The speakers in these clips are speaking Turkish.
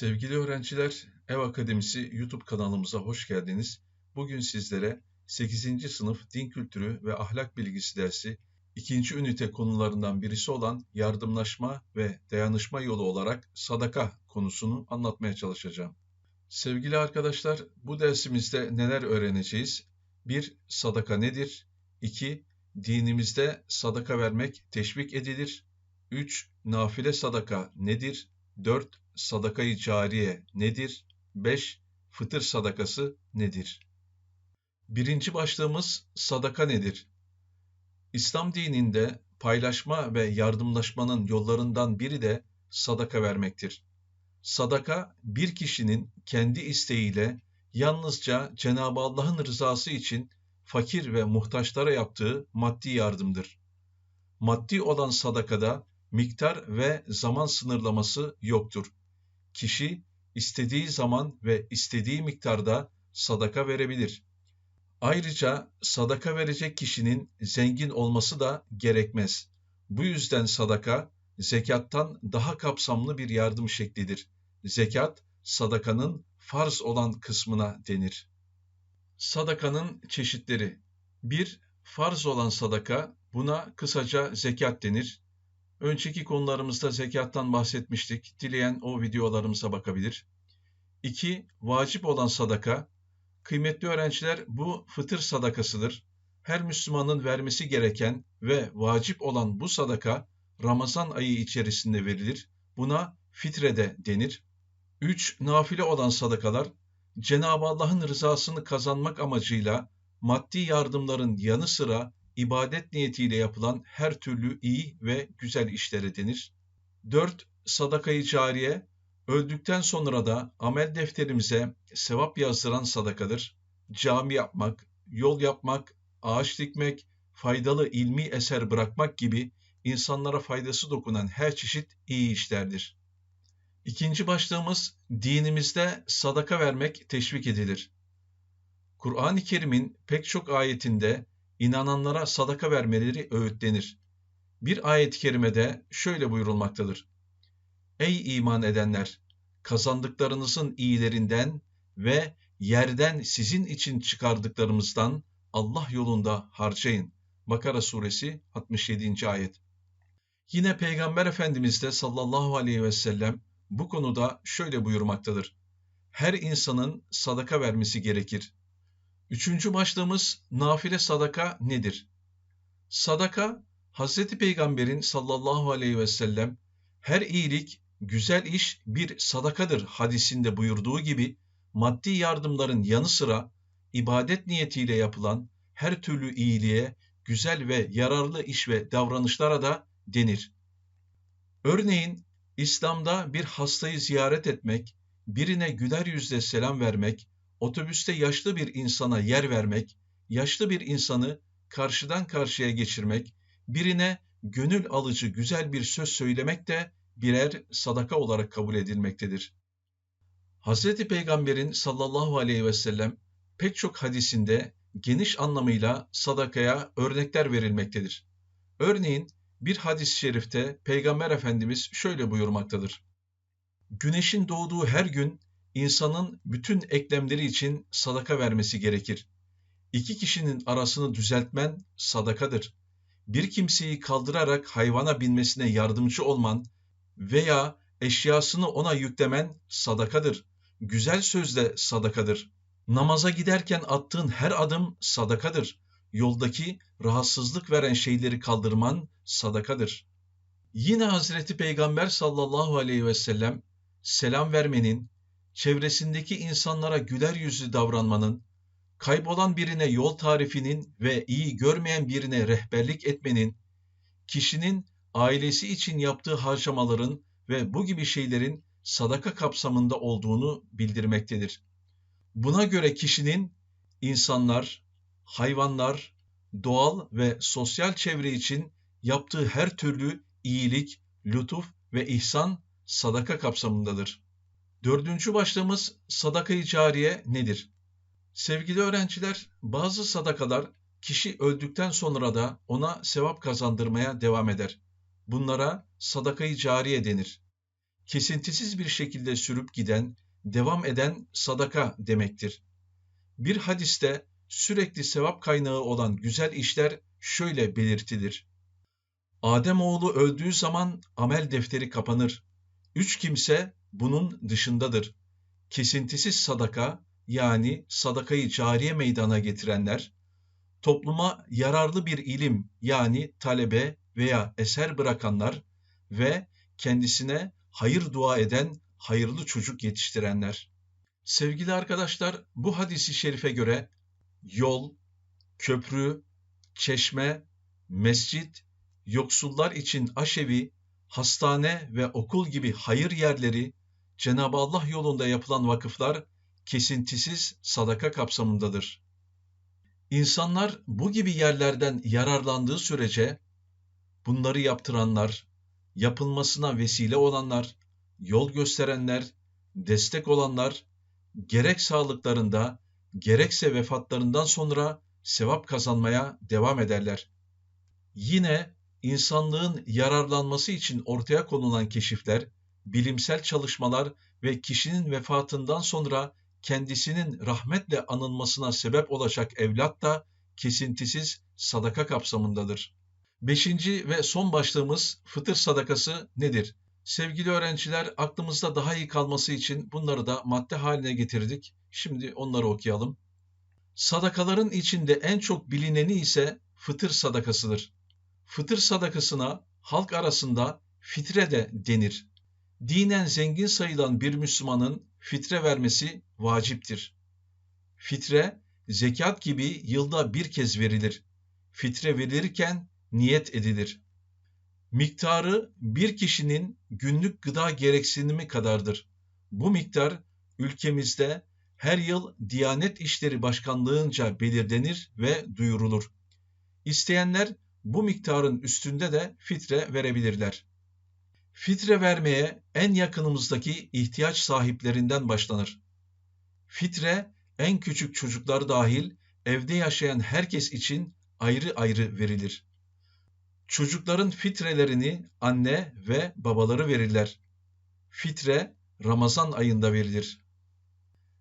Sevgili öğrenciler, Ev Akademisi YouTube kanalımıza hoş geldiniz. Bugün sizlere 8. sınıf din kültürü ve ahlak bilgisi dersi 2. ünite konularından birisi olan yardımlaşma ve dayanışma yolu olarak sadaka konusunu anlatmaya çalışacağım. Sevgili arkadaşlar, bu dersimizde neler öğreneceğiz? 1. Sadaka nedir? 2. Dinimizde sadaka vermek teşvik edilir. 3. Nafile sadaka nedir? 4. Sadakayı cariye nedir? 5. Fıtır sadakası nedir? Birinci başlığımız sadaka nedir? İslam dininde paylaşma ve yardımlaşmanın yollarından biri de sadaka vermektir. Sadaka bir kişinin kendi isteğiyle yalnızca Cenab-ı Allah'ın rızası için fakir ve muhtaçlara yaptığı maddi yardımdır. Maddi olan sadakada miktar ve zaman sınırlaması yoktur. Kişi istediği zaman ve istediği miktarda sadaka verebilir. Ayrıca sadaka verecek kişinin zengin olması da gerekmez. Bu yüzden sadaka zekattan daha kapsamlı bir yardım şeklidir. Zekat sadakanın farz olan kısmına denir. Sadakanın çeşitleri 1. Farz olan sadaka, buna kısaca zekat denir. Önceki konularımızda zekattan bahsetmiştik. Dileyen o videolarımıza bakabilir. 2. Vacip olan sadaka. Kıymetli öğrenciler bu fıtır sadakasıdır. Her Müslümanın vermesi gereken ve vacip olan bu sadaka Ramazan ayı içerisinde verilir. Buna fitrede denir. 3. Nafile olan sadakalar Cenab-ı Allah'ın rızasını kazanmak amacıyla maddi yardımların yanı sıra ibadet niyetiyle yapılan her türlü iyi ve güzel işlere denir. 4. Sadakayı cariye, öldükten sonra da amel defterimize sevap yazdıran sadakadır. Cami yapmak, yol yapmak, ağaç dikmek, faydalı ilmi eser bırakmak gibi insanlara faydası dokunan her çeşit iyi işlerdir. İkinci başlığımız dinimizde sadaka vermek teşvik edilir. Kur'an-ı Kerim'in pek çok ayetinde inananlara sadaka vermeleri öğütlenir. Bir ayet-i kerimede şöyle buyurulmaktadır. Ey iman edenler! Kazandıklarınızın iyilerinden ve yerden sizin için çıkardıklarımızdan Allah yolunda harcayın. Bakara suresi 67. ayet. Yine Peygamber Efendimiz de sallallahu aleyhi ve sellem bu konuda şöyle buyurmaktadır. Her insanın sadaka vermesi gerekir. Üçüncü başlığımız nafile sadaka nedir? Sadaka, Hz. Peygamber'in sallallahu aleyhi ve sellem her iyilik, güzel iş bir sadakadır hadisinde buyurduğu gibi maddi yardımların yanı sıra ibadet niyetiyle yapılan her türlü iyiliğe, güzel ve yararlı iş ve davranışlara da denir. Örneğin İslam'da bir hastayı ziyaret etmek, birine güler yüzle selam vermek, otobüste yaşlı bir insana yer vermek, yaşlı bir insanı karşıdan karşıya geçirmek, birine gönül alıcı güzel bir söz söylemek de birer sadaka olarak kabul edilmektedir. Hz. Peygamber'in sallallahu aleyhi ve sellem pek çok hadisinde geniş anlamıyla sadakaya örnekler verilmektedir. Örneğin bir hadis-i şerifte Peygamber Efendimiz şöyle buyurmaktadır. Güneşin doğduğu her gün insanın bütün eklemleri için sadaka vermesi gerekir. İki kişinin arasını düzeltmen sadakadır. Bir kimseyi kaldırarak hayvana binmesine yardımcı olman veya eşyasını ona yüklemen sadakadır. Güzel sözle sadakadır. Namaza giderken attığın her adım sadakadır. Yoldaki rahatsızlık veren şeyleri kaldırman sadakadır. Yine Hazreti Peygamber sallallahu aleyhi ve sellem selam vermenin, çevresindeki insanlara güler yüzlü davranmanın, kaybolan birine yol tarifinin ve iyi görmeyen birine rehberlik etmenin, kişinin ailesi için yaptığı harcamaların ve bu gibi şeylerin sadaka kapsamında olduğunu bildirmektedir. Buna göre kişinin insanlar, hayvanlar, doğal ve sosyal çevre için yaptığı her türlü iyilik, lütuf ve ihsan sadaka kapsamındadır. Dördüncü başlığımız sadaka-i cariye nedir? Sevgili öğrenciler, bazı sadakalar kişi öldükten sonra da ona sevap kazandırmaya devam eder. Bunlara sadaka-i cariye denir. kesintisiz bir şekilde sürüp giden, devam eden sadaka demektir. Bir hadiste sürekli sevap kaynağı olan güzel işler şöyle belirtilir. Adem oğlu öldüğü zaman amel defteri kapanır. Üç kimse bunun dışındadır. Kesintisiz sadaka yani sadakayı cariye meydana getirenler, topluma yararlı bir ilim yani talebe veya eser bırakanlar ve kendisine hayır dua eden hayırlı çocuk yetiştirenler. Sevgili arkadaşlar, bu hadisi şerife göre yol, köprü, çeşme, mescit, yoksullar için aşevi, hastane ve okul gibi hayır yerleri Cenab-ı Allah yolunda yapılan vakıflar kesintisiz sadaka kapsamındadır. İnsanlar bu gibi yerlerden yararlandığı sürece bunları yaptıranlar, yapılmasına vesile olanlar, yol gösterenler, destek olanlar gerek sağlıklarında gerekse vefatlarından sonra sevap kazanmaya devam ederler. Yine insanlığın yararlanması için ortaya konulan keşifler, bilimsel çalışmalar ve kişinin vefatından sonra kendisinin rahmetle anılmasına sebep olacak evlat da kesintisiz sadaka kapsamındadır. Beşinci ve son başlığımız fıtır sadakası nedir? Sevgili öğrenciler aklımızda daha iyi kalması için bunları da madde haline getirdik. Şimdi onları okuyalım. Sadakaların içinde en çok bilineni ise fıtır sadakasıdır. Fıtır sadakasına halk arasında fitre de denir. Dinen zengin sayılan bir Müslümanın fitre vermesi vaciptir. Fitre, zekat gibi yılda bir kez verilir. Fitre verilirken niyet edilir. Miktarı bir kişinin günlük gıda gereksinimi kadardır. Bu miktar ülkemizde her yıl Diyanet İşleri Başkanlığınca belirlenir ve duyurulur. İsteyenler bu miktarın üstünde de fitre verebilirler. Fitre vermeye en yakınımızdaki ihtiyaç sahiplerinden başlanır. Fitre en küçük çocuklar dahil evde yaşayan herkes için ayrı ayrı verilir. Çocukların fitrelerini anne ve babaları verirler. Fitre Ramazan ayında verilir.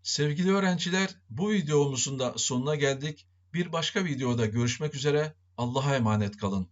Sevgili öğrenciler, bu videomuzun da sonuna geldik. Bir başka videoda görüşmek üzere. Allah'a emanet kalın.